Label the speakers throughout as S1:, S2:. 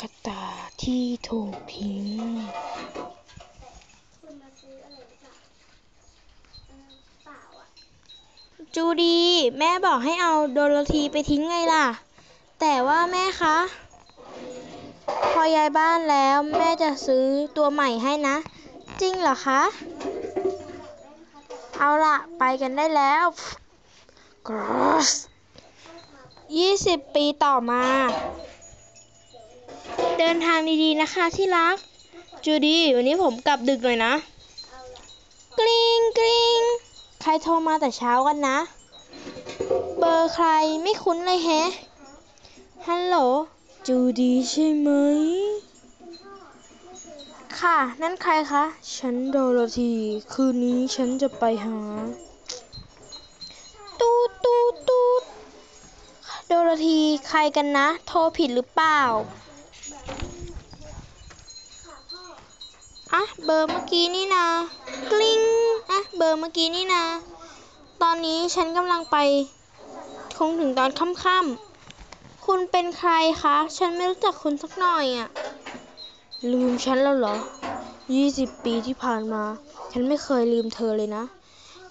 S1: กระตาที่ถูกทิ้ง
S2: คุณมาซื้ออะไรหรือเปล่าเออเปล่าอะ
S1: จูดี แม่บอกให้เอาโดโรธีไปทิ้งไงล่ะ แต่ว่าแม่คะ พอย้ายบ้านแล้วแม่จะซื้อตัวใหม่ให้นะ จริงเหรอคะ เอาล่ะ ไปกันได้แล้ว Gross 20 ปีต่อมา เดินทางดีๆนะคะที่รัก จูดี้ วันนี้ผมกลับดึกหน่อยนะ กริงกริงใครโทรมาแต่เช้ากันนะ เบอร์ใครไม่คุ้นเลยแฮะ ฮัลโหล จูดี้ใช่ไหม ค่ะ นั่นใครคะ ฉันโดโรธี คืนนี้ฉันจะไปหา ตูดตูดตูดโดโรธี ใครกันนะ โทรผิดหรือเปล่า
S2: ค่ะพ่อ
S1: อะเบอร์เมื่อกี้นี่นะกลิ้งอะเบอร์เมื่อกี้นี่นะตอนนี้ฉันกำลังไป คงถึงตอนค่ำๆคุณเป็นใครคะ ฉันไม่รู้จักคุณสักหน่อยอะ ลืมฉันแล้วเหรอยี่สิบปีที่ผ่านมา ฉันไม่เคยลืมเธอเลยนะ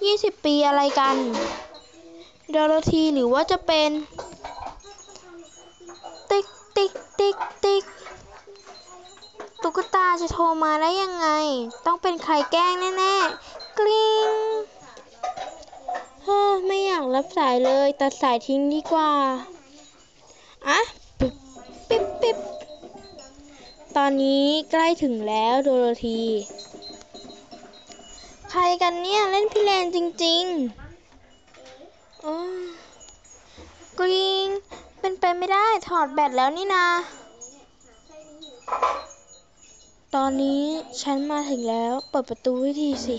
S1: ยี่สิบปีอะไรกันดโรธีหรือว่าจะเป็น ติ๊กติ๊กติ๊กติ๊ก ตุ๊กตาจะโทรมาได้ยังไง ต้องเป็นใครแกล้งแน่ๆ กริ๊งเฮ้อไม่อยากรับสายเลย ตัดสายทิ้งดีกว่า อะ ปิ๊บปิ๊บปิ๊บตอนนี้ใกล้ถึงแล้วโดโรธี ใครกันเนี่ยเล่นพี่เลนจริงๆโอ้กริ๊งเป็นไปไม่ได้ถอดแบตแล้วนี่นา ตอนนี้ฉันมาถึงแล้ว เปิดประตูให้ทีสิ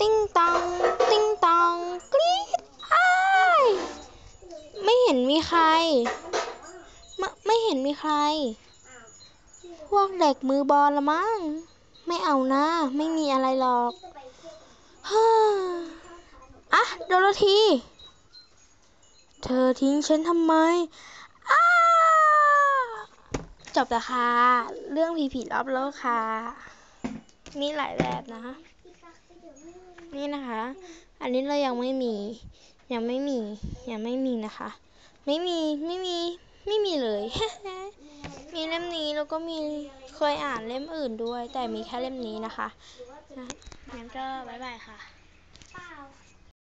S1: ติ้งตอง ติ้งตองกรี๊ดอ้ายไม่เห็นมีใครไม่ไม่เห็นมีใคร พวกเด็กมือบอลละมั้ง ไม่เอานะ ไม่มีอะไรหรอกฮ่าอะโดโรธี เธอทิ้งฉันทำไมจบแล้วค่ะ เรื่องผีผีรอบโลกค่ะ มีหลายแบบนะคะ นี่นะคะ อันนี้เรายังไม่มี ยังไม่มี ยังไม่มีนะคะ ไม่มี ไม่มี ไม่มีเลย มีเล่มนี้แล้วก็มีเคยอ่านเล่มอื่นด้วย แต่มีแค่เล่มนี้นะคะนะงั้นก็บ๊ายบายค่ะ